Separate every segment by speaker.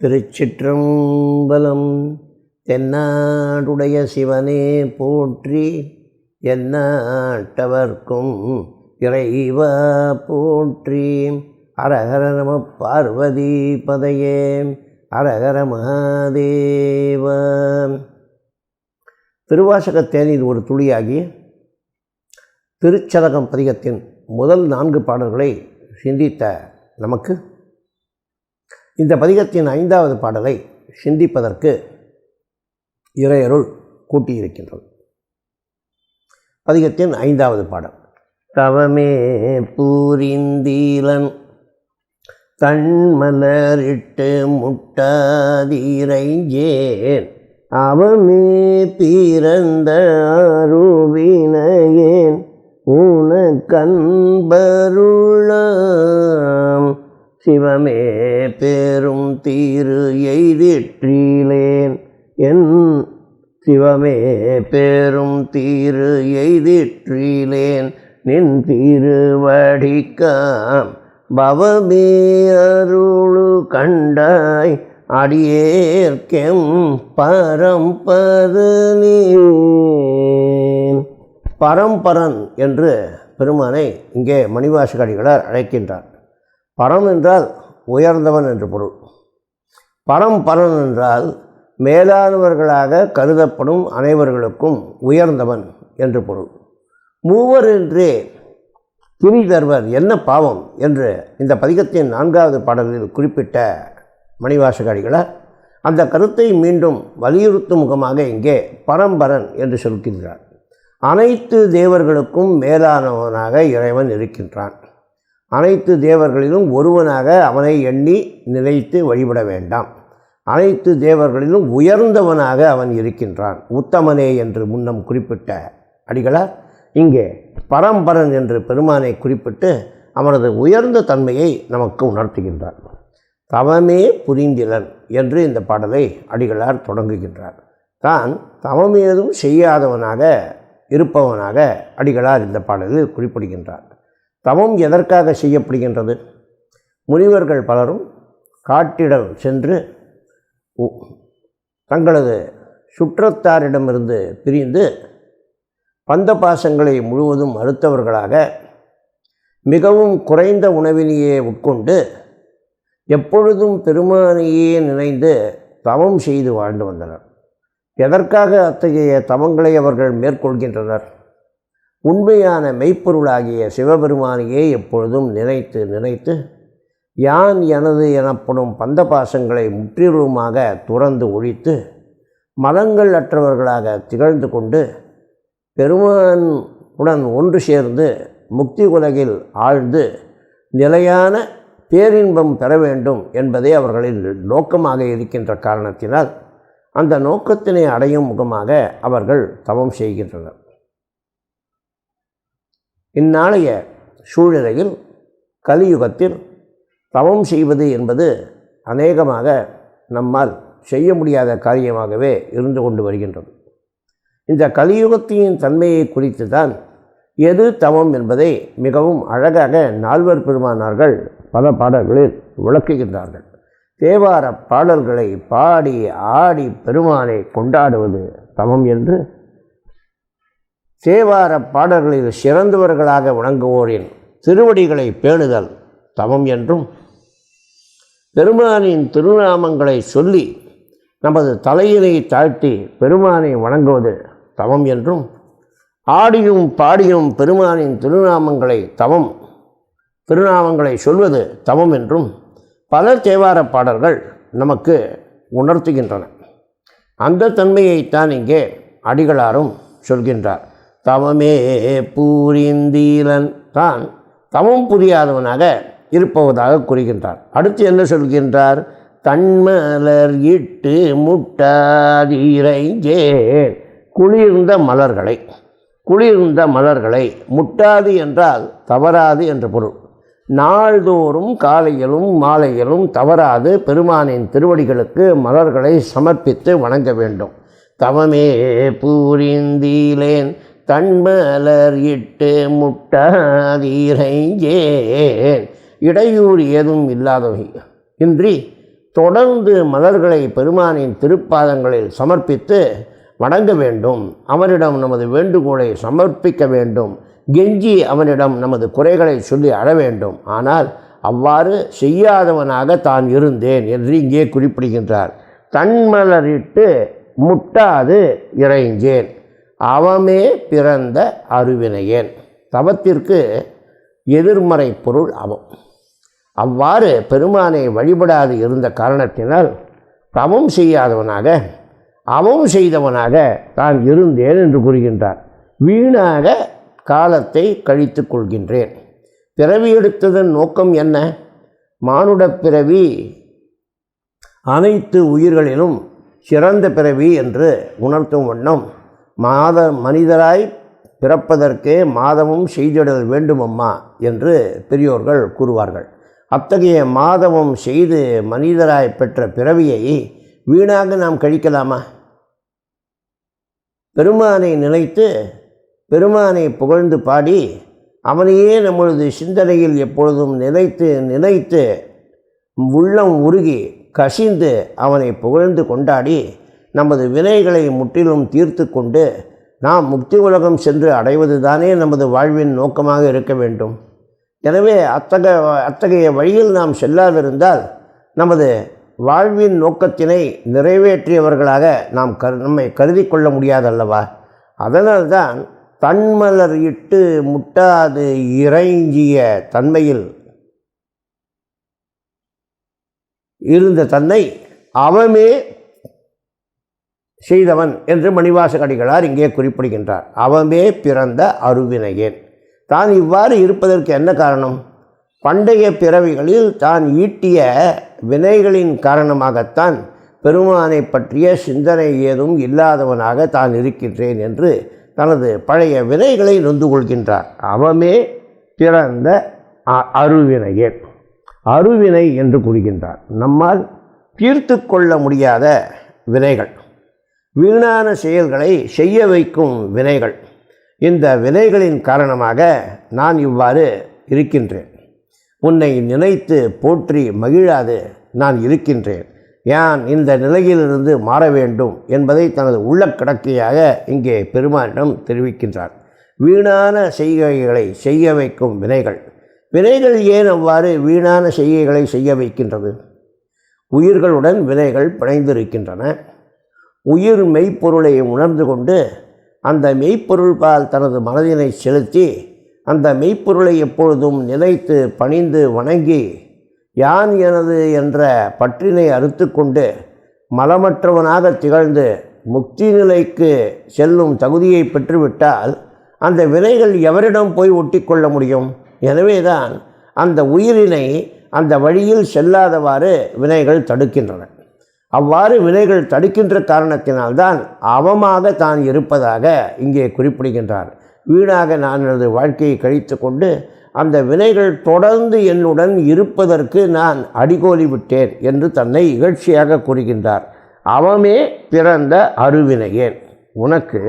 Speaker 1: திருச்சிற்றம்பலம் தென்னாடுடைய சிவனே போற்றி என்னாட்டவர்க்கும் இறைவா போற்றி. அரகர நம பார்வதி பதையே அரகர மகாதேவ. திருவாசக தேநீர் ஒரு துளியாகி திருச்சதகம் பதிகத்தின் முதல் நான்கு பாடல்களை சிந்தித்த நமக்கு இந்த பதிகத்தின் ஐந்தாவது பாடலை சிந்திப்பதற்கு இறையருள் கூட்டியிருக்கின்றது. பதிகத்தின் ஐந்தாவது பாடல். தவமே பூரிந்தீலன் தன்மலரிட்டு முட்டாதீரைஞ்சேன் அவமே பிறந்த அருவினையேன் ஊன கண்பருளாம் சிவமே பெரும் தீரு எய்திற்றீலேன். என் சிவமே பெரும் தீரு எய்திற்றீலேன். நின் திருவடிக்காம் பவமே அருளு கண்டாய். அடியேற்கெம் பரம்பரனே பரம்பரன் என்று பெருமானை இங்கே மணிவாசகடிகளார் அழைக்கின்றார். பரம் என்றால் உயர்ந்தவன் என்று பொருள். பரம்பரன் என்றால் மேலானவர்களாக கருதப்படும் அனைவர்களுக்கும் உயர்ந்தவன் என்று பொருள். மூவர் என்றே துணி தர்வர் என்ன பாவம் என்று இந்த பதிகத்தின் நான்காவது பாடலில் குறிப்பிட்ட மணிவாசகாரிகளார் அந்த கருத்தை மீண்டும் வலியுறுத்தும் முகமாக இங்கே பரம்பரன் என்று சொல்கின்றார். அனைத்து தேவர்களுக்கும் மேலானவனாக இறைவன் இருக்கின்றான். அனைத்து தேவர்களிலும் ஒருவனாக அவனை எண்ணி நினைத்து வழிபட வேண்டாம். அனைத்து தேவர்களிலும் உயர்ந்தவனாக அவன் இருக்கின்றான். உத்தமனே என்று முன்னம் குறிப்பிட்ட அடிகளார் இங்கே பரம்பரன் என்று பெருமானை குறிப்பிட்டு அவனது உயர்ந்த தன்மையை நமக்கு உணர்த்துகின்றார். தவமே புரிந்திலன் என்று இந்த பாடலை அடிகளார் தொடங்குகின்றார். தான் தவமேதும் செய்யாதவனாக இருப்பவனாக அடிகளார் இந்த பாடலில் குறிப்பிடுகின்றார். தவம் எதற்காக செய்யப்படுகின்றது? முனிவர்கள் பலரும் காட்டிடம் சென்று உ- தங்களது சுற்றத்தாரிடமிருந்து பிரிந்து பந்த பாசங்களை முழுவதும் அறுத்தவர்களாக மிகவும் குறைந்த உணவினையே உட்கொண்டு எப்பொழுதும் பெருமானையே நினைந்து தவம் செய்து வாழ்ந்து வந்தனர். எதற்காக அத்தகைய தவங்களை அவர்கள் மேற்கொள்கின்றனர்? உண்மையான மெய்ப்பொருளாகிய சிவபெருமானையே எப்பொழுதும் நினைத்து நினைத்து யான் எனது எனப்படும் பந்த பாசங்களை முற்றிலுமாக துறந்து ஒழித்து மதங்கள் அற்றவர்களாக திகழ்ந்து கொண்டு பெருமான் உடன் ஒன்று சேர்ந்து முக்தி உலகில் ஆழ்ந்து நிலையான பேரின்பம் பெற வேண்டும் என்பதே அவர்களின் நோக்கமாக இருக்கின்ற காரணத்தினால் அந்த நோக்கத்தினை அடையும் முகமாக அவர்கள் தவம் செய்கின்றனர். இந்நாளைய சூழ்நிலையில் கலியுகத்தில் தவம் செய்வது என்பது அநேகமாக நம்மால் செய்ய முடியாத காரியமாகவே இருந்து கொண்டு வருகின்றது. இந்த கலியுகத்தின் தன்மையை குறித்து தான் எது தவம் என்பதை மிகவும் அழகாக நால்வர் பெருமானார்கள் பல பாடல்களில் விளக்குகின்றார்கள். தேவார பாடல்களை பாடி ஆடி பெருமானை கொண்டாடுவது தவம் என்று தேவார பாடல்களில் சிறந்தவர்களாக வணங்குவோரின் திருவடிகளை பேணுதல் தவம் என்றும் பெருமானின் திருநாமங்களை சொல்லி நமது தலையினை தாழ்த்தி பெருமானை வணங்குவது தவம் என்றும் ஆடியும் பாடியும் பெருமானின் திருநாமங்களை தவம் திருநாமங்களை சொல்வது தவம் என்றும் பல தேவார பாடல்கள் நமக்கு உணர்த்துகின்றன. அந்த தன்மையைத்தான் இங்கே அடிகளாரும் சொல்கின்றார். தவமே பூரிந்தீரன். தான் தவம் புரியாதவனாக இருப்பவதாக கூறுகின்றார் அடுத்து என்ன சொல்கின்றார்? தன்மலர் இட்டு முட்டாதீரைஞ்சே குளிர்ந்த மலர்களை குளிர்ந்த மலர்களை முட்டாது என்றால் தவறாது என்ற பொருள். நாள்தோறும் காலையிலும் மாலையிலும் தவறாது பெருமானின் திருவடிகளுக்கு மலர்களை சமர்ப்பித்து வணங்க வேண்டும். தவமே பூரிந்தீலேன் தன்மலர் இட்டு முட்டாதீரைஞ்சேன் இடையூறு ஏதும் இல்லாதவை. இன்றி தொடர்ந்து மலர்களை பெருமானின் திருப்பாதங்களில் சமர்ப்பித்து வணங்க வேண்டும். அவனிடம் நமது வேண்டுகோளை சமர்ப்பிக்க வேண்டும். கெஞ்சி அவனிடம் நமது குறைகளை சொல்லி அழ வேண்டும். ஆனால் அவ்வாறு செய்யாதவனாக தான் இருந்தேன் என்று இங்கே குறிப்பிடுகின்றார். தன்மலரிட்டு முட்டாது இறைஞ்சேன். அவமே பிறந்த அருவினையேன். தவத்திற்கு எதிர்மறை பொருள் அவம். அவ்வாறு பெருமானை வழிபடாது இருந்த காரணத்தினால் தவம் செய்யாதவனாக அவம் செய்தவனாக தான் இருந்தேன் என்று கூறுகின்றார். வீணாக காலத்தை கழித்து கொள்கின்றேன். பிறவி எடுத்ததன் நோக்கம் என்ன? மானுடப் பிறவி அனைத்து உயிர்களிலும் சிறந்த பிறவி என்று உணர்த்தும் வண்ணம் மாத மனிதராய் பிறப்பதற்கே மாதமும் செய்திடல் வேண்டுமம்மா என்று பெரியோர்கள் கூறுவார்கள். அத்தகைய மாதவம் செய்து மனிதராய் பெற்ற பிறவியை வீணாக நாம் கழிக்கலாமா? பெருமானை நினைத்து பெருமானை புகழ்ந்து பாடி அவனையே நம்மளது சிந்தனையில் எப்பொழுதும் நினைத்து நினைத்து உள்ளம் உருகி கசிந்து அவனை புகழ்ந்து கொண்டாடி நமது வினைகளை முற்றிலும் தீர்த்து கொண்டு நாம் முக்தி உலகம் சென்று அடைவது தானே நமது வாழ்வின் நோக்கமாக இருக்க வேண்டும். எனவே அத்தகைய அத்தகைய வழியில் நாம் செல்லாதிருந்தால் நமது வாழ்வின் நோக்கத்தினை நிறைவேற்றியவர்களாக நாம் கரு நம்மை கருதி கொள்ள முடியாதல்லவா? அதனால்தான் தன்மலர் இட்டு முட்டாது இறைஞ்சிய தன்மையில் இருந்த தன்னை அவமே செய்தவன் என்று மணிவாசகடிகளார் இங்கே குறிப்பிடுகின்றார். அவமே பிறந்த அருவினையேன். தான் இவ்வாறு இருப்பதற்கு என்ன காரணம்? பண்டைய பிறவிகளில் தான் ஈட்டிய வினைகளின் காரணமாகத்தான் பெருமானை பற்றிய சிந்தனை ஏதும் இல்லாதவனாக தான் இருக்கின்றேன் என்று தனது பழைய வினைகளை நொந்து கொள்கின்றார். அவமே பிறந்த அ- அருவினையே அருவினை என்று கூறுகின்றார். நம்மால் தீர்த்து கொள்ள முடியாத வினைகள். வீணான செயல்களை செய்ய வைக்கும் வினைகள். இந்த வினைகளின் காரணமாக நான் இவ்வாறு இருக்கின்றேன். உன்னை நினைத்து போற்றி மகிழாது நான் இருக்கின்றேன். யான் இந்த நிலையிலிருந்து மாற வேண்டும் என்பதை தனது உள்ளக்கிடக்கையாக இங்கே பெருமானிடம் தெரிவிக்கின்றார். வீணான செய்கைகளை செய்ய வைக்கும் வினைகள். வினைகள் ஏன் அவ்வாறு வீணான செய்கைகளை செய்ய வைக்கின்றது? உயிர்களுடன் வினைகள் பிணைந்திருக்கின்றன. உயிர் மெய்ப்பொருளை உணர்ந்து கொண்டு அந்த மெய்ப்பொருள்பால் தனது மனதினை செலுத்தி அந்த மெய்ப்பொருளை எப்பொழுதும் நினைத்து பணிந்து வணங்கி யான் எனது என்ற பற்றினை அறுத்து கொண்டு மலமற்றவனாக திகழ்ந்து முக்தி நிலைக்கு செல்லும் தகுதியை பெற்றுவிட்டால் அந்த வினைகள் எவரிடம் போய் ஒட்டிக்கொள்ள முடியும்? எனவேதான் அந்த உயிரினை அந்த வழியில் செல்லாதவாறு வினைகள் தடுக்கின்றன. அவ்வாறு வினைகள் தடுக்கின்ற காரணத்தினால்தான் அவமாக தான் இருப்பதாக இங்கே குறிப்பிடுகின்றார். வீணாக நான் எனது வாழ்க்கையை கழித்து கொண்டு அந்த வினைகள் தொடர்ந்து என்னுடன் இருப்பதற்கு நான் அடிகோலி விட்டேன் என்று தன்னை இகழ்ச்சியாக கூறுகின்றார். அவமே பிறந்த அருவினையேன் உனக்கு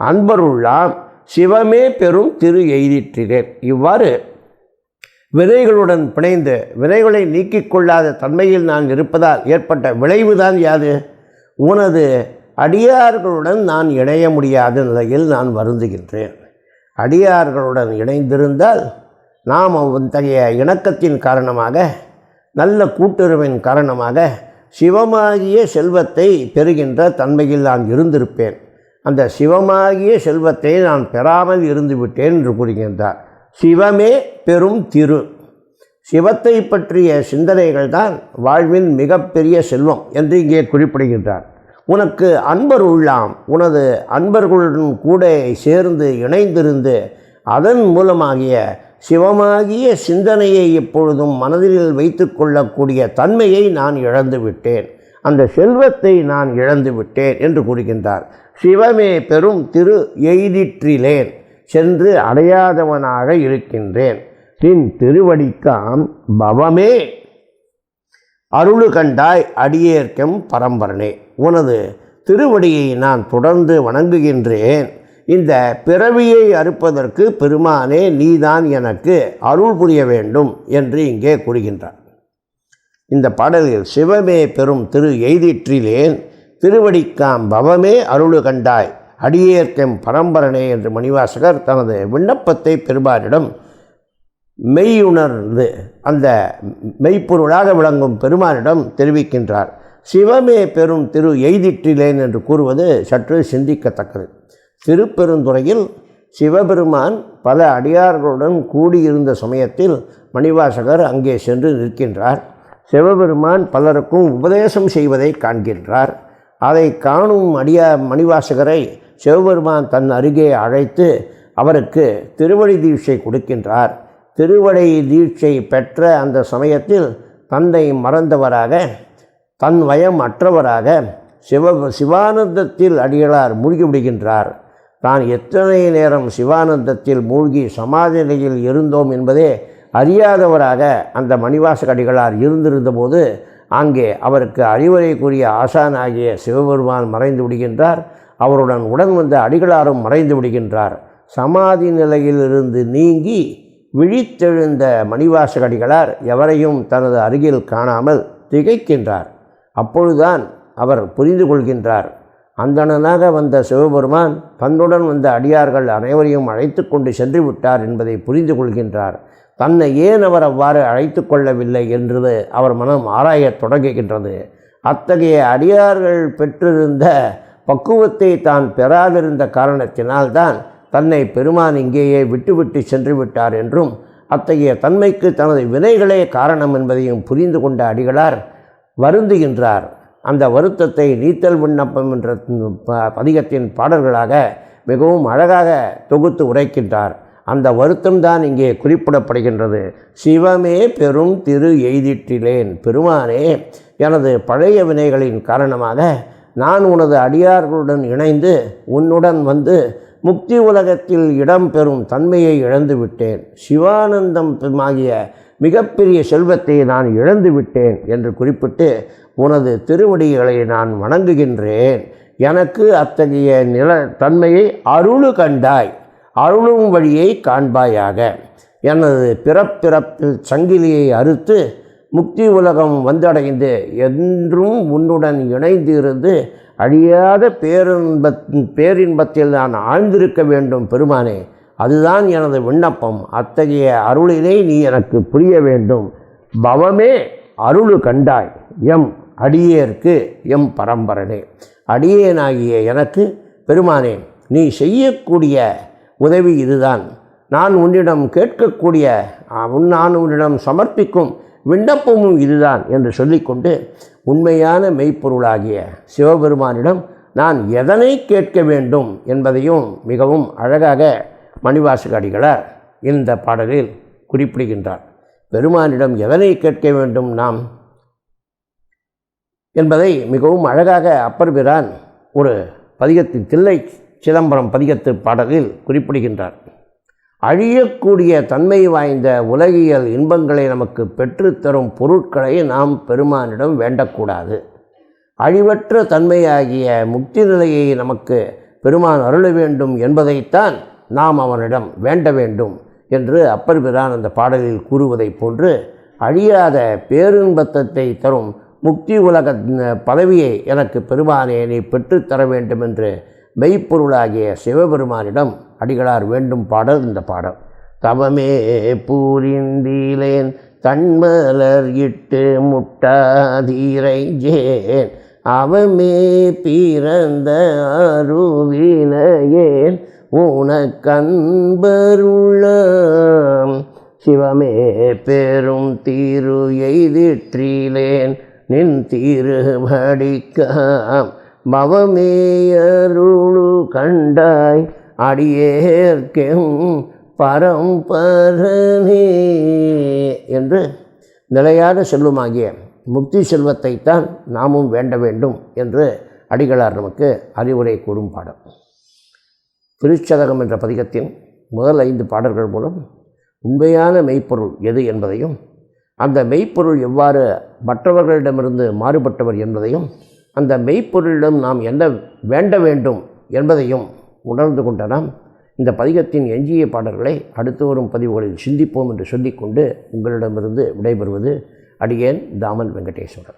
Speaker 1: அன்பருள்ளாம் சிவமே பெரும் திரு எய்திற்றினேன் இவ்வாறு வினைகளுடன் பிணைந்து வினைகளை நீக்கிக் கொள்ளாத தன்மையில் நான் இருப்பதால் ஏற்பட்ட விளைவுதான் யாது? உனது அடியார்களுடன் நான் இணைய முடியாத நிலையில் நான் வருந்துகின்றேன். அடியார்களுடன் இணைந்திருந்தால் நாம் அத்தகைய இணக்கத்தின் காரணமாக நல்ல கூட்டுறவின் காரணமாக சிவமாகிய செல்வத்தை பெறுகின்ற தன்மையில் நான் இருந்திருப்பேன். அந்த சிவமாகிய செல்வத்தை நான் பெறாமல் இருந்து விட்டேன் என்று கூறுகின்றார். சிவமே பெரும் திரு. சிவத்தை பற்றிய சிந்தனைகள் தான் வாழ்வின் மிகப்பெரிய செல்வம் என்று இங்கே குறிப்பிடுகின்றார். உனக்கு அன்பர் உள்ளாம். உனது அன்பர்களுடன் கூட சேர்ந்து இணைந்திருந்து அதன் மூலமாகிய சிவமாகிய சிந்தனையை எப்பொழுதும் மனதில் வைத்து கொள்ளக்கூடிய தன்மையை நான் இழந்து விட்டேன். அந்த செல்வத்தை நான் இழந்து விட்டேன் என்று கூறுகின்றார். சிவமே பெரும் திரு எய்திற்றிலேன். சென்று அடையாதவனாக இருக்கின்றேன். நின் திருவடிக்காம் பவமே. அருளு கண்டாய் அடியேற்கம் பரம்பரனே. உனது திருவடியை நான் தொடர்ந்து வணங்குகின்றேன். இந்த பிறவியை அறுப்பதற்கு பெருமானே நீதான் எனக்கு அருள் புரிய வேண்டும் என்று இங்கே கூறுகின்றார். இந்த பாடலில் சிவமே பெரும் திரு எய்திற்றிலேன் திருவடிக்காம் பவமே அருளு கண்டாய் அடியேற்கம் பரம்பரனே என்று மணிவாசகர் தனது விண்ணப்பத்தை பெருமானிடம் மெய்யுணர்ந்து அந்த மெய்ப்பொருளாக விளங்கும் பெருமானிடம் தெரிவிக்கின்றார். சிவமே பெரும் திரு எய்திற்றிலேன் என்று கூறுவது சற்று சிந்திக்கத்தக்கது. திருப்பெருந்துறையில் சிவபெருமான் பல அடியார்களுடன் கூடியிருந்த சமயத்தில் மணிவாசகர் அங்கே சென்று நிற்கின்றார். சிவபெருமான் பலருக்கும் உபதேசம் செய்வதை காண்கின்றார். அதை காணும் அடியா மணிவாசகரை சிவபெருமான் தன் அருகே அழைத்து அவருக்கு திருவடி தீட்சை கொடுக்கின்றார். திருவடை தீட்சை பெற்ற அந்த சமயத்தில் தந்தை மறந்தவராக தன் வயம் அற்றவராக சிவ சிவானந்தத்தில் அடிகளார் மூழ்கி விடுகின்றார். தான் எத்தனை நேரம் சிவானந்தத்தில் மூழ்கி சமாதி நிலையில் இருந்தோம் என்பதே அறியாதவராக அந்த மணிவாசக அடிகளார் இருந்திருந்தபோது அங்கே அவருக்கு அறிவுரைக்குரிய ஆசான் ஆசானாகிய சிவபெருமான் மறைந்து விடுகின்றார். அவருடன் உடன் வந்த அடிகளாரும் மறைந்து விடுகின்றார். சமாதி நிலையிலிருந்து நீங்கி விழித்தெழுந்த மணிவாசகடிகளார் எவரையும் தனது அருகில் காணாமல் திகைக்கின்றார். அப்பொழுதுதான் அவர் புரிந்து கொள்கின்றார். அந்தணனாக வந்த சிவபெருமான் தன்னுடன் வந்த அடியார்கள் அனைவரையும் அழைத்து கொண்டு சென்று விட்டார் என்பதை புரிந்து கொள்கின்றார். தன்னை ஏன் அவர் அவ்வாறு அழைத்து கொள்ளவில்லை என்றது அவர் மனம் ஆராயத் தொடங்குகின்றது. அத்தகைய அடியார்கள் பெற்றிருந்த பக்குவத்தை தான் பெறாதிருந்த காரணத்தினால்தான் தன்னை பெருமான் இங்கேயே விட்டுவிட்டு சென்று விட்டார் என்றும் அத்தகைய தன்மைக்கு தனது வினைகளே காரணம் என்பதையும் புரிந்து கொண்ட அடிகளார் வருந்துகின்றார். அந்த வருத்தத்தை நீத்தல் விண்ணப்பம் என்ற ப- பதிகத்தின் பாடல்களாக மிகவும் அழகாக தொகுத்து உரைக்கின்றார். அந்த வருத்தம்தான் இங்கே குறிப்பிடப்படுகின்றது. சிவமே பெரும் திரு எய்திட்டிலேன் பெருமானே எனது பழைய வினைகளின் காரணமாக நான் உனது அடியார்களுடன் இணைந்து உன்னுடன் வந்து முக்தி உலகத்தில் இடம்பெறும் தன்மையை இழந்து விட்டேன். சிவானந்தம் ஆகிய மிகப்பெரிய செல்வத்தை நான் இழந்து விட்டேன் என்று குறிப்பிட்டு உனது திருவடிகளை நான் வணங்குகின்றேன். எனக்கு அத்தகைய நில தன்மையை அருளு கண்டாய். அருளும் வழியை காண்பாயாக. எனது பிறப்பிறப்பில் சங்கிலியை அறுத்து முக்தி உலகம் வந்தடைந்து என்றும் உன்னுடன் இணைந்திருந்து அழியாத பேரின்ப பேரின்பத்தில் நான் ஆழ்ந்திருக்க வேண்டும் பெருமானே. அதுதான் எனது விண்ணப்பம். அத்தகைய அருளினை நீ எனக்கு புரிய வேண்டும். பவமே அருளு கண்டாய் எம் அடியேற்கு எம் பரம்பரனே. அடியேனாகிய எனக்கு பெருமானே நீ செய்யக்கூடிய உதவி இதுதான். நான் உன்னிடம் கேட்கக்கூடிய நான் உன்னிடம் சமர்ப்பிக்கும் விண்ணப்பமும் இதுதான் என்று சொல்லிக்கொண்டு உண்மையான மெய்ப்பொருளாகிய சிவபெருமானிடம் நான் எதனை கேட்க வேண்டும் என்பதையும் மிகவும் அழகாக மணிவாசக அடிகளார் இந்த பாடலில் குறிப்பிடுகின்றார். பெருமானிடம் எதனை கேட்க வேண்டும் நாம்? என்பதை மிகவும் அழகாக அப்பர் பிரான் ஒரு பதிகத்தின் தில்லை சிதம்பரம் பதிகத்து பாடலில் குறிப்பிடுகின்றார். அழியக்கூடிய தன்மை வாய்ந்த உலகியல் இன்பங்களை நமக்கு பெற்றுத்தரும் பொருட்களை நாம் பெருமானிடம் வேண்டக்கூடாது. அழிவற்ற தன்மையாகிய முக்தி நிலையை நமக்கு பெருமான் அருள வேண்டும் என்பதைத்தான் நாம் அவனிடம் வேண்ட வேண்டும் என்று அப்பர் பிரான் அந்த பாடலில் கூறுவதைப் போன்று அழியாத பேரின்பத்தத்தை தரும் முக்தி உலக பதவியை எனக்கு பெருமானே நீ பெற்றுத்தர வேண்டும் என்று மெய்ப்பொருளாகிய சிவபெருமானிடம் அடிகளார் வேண்டும் பாடல் இந்த பாடல். தவமே பூரிந்திலேன் தன்மலர் இட்டு முட்டாதீரைஞ்சேன். அவமே பிறந்த அருவினையேன். உனக்கன்பருள்ளம் சிவமே பெரும் தீரு எய்திற்றிலேன். நின் தீருபடிக்காம் பவமேயருளு கண்டாய் அடியேற்கும் பரம்பரனே என்று நிலையான செல்வமாகிய முக்தி செல்வத்தைத்தான் நாமும் வேண்ட வேண்டும் என்று அடிகளார் நமக்கு அறிவுரை கூறும் பாடம் திருச்சதகம் என்ற பதிகத்தின் முதல் ஐந்து பாடல்கள் மூலம் உண்மையான மெய்ப்பொருள் எது என்பதையும் அந்த மெய்ப்பொருள் எவ்வாறு மற்றவர்களிடமிருந்து மாறுபட்டவர் என்பதையும் அந்த மெய்ப்பொருளிடம் நாம் என்ன வேண்ட வேண்டும் என்பதையும் உணர்ந்து கொண்ட நாம் இந்த பதிகத்தின் எஞ்சிய பாடல்களை அடுத்து வரும் பதிவுகளில் சிந்திப்போம் என்று சொல்லிக்கொண்டு உங்களிடமிருந்து விடைபெறுவது அடியேன் தாமல் வெங்கடேஸ்வரர்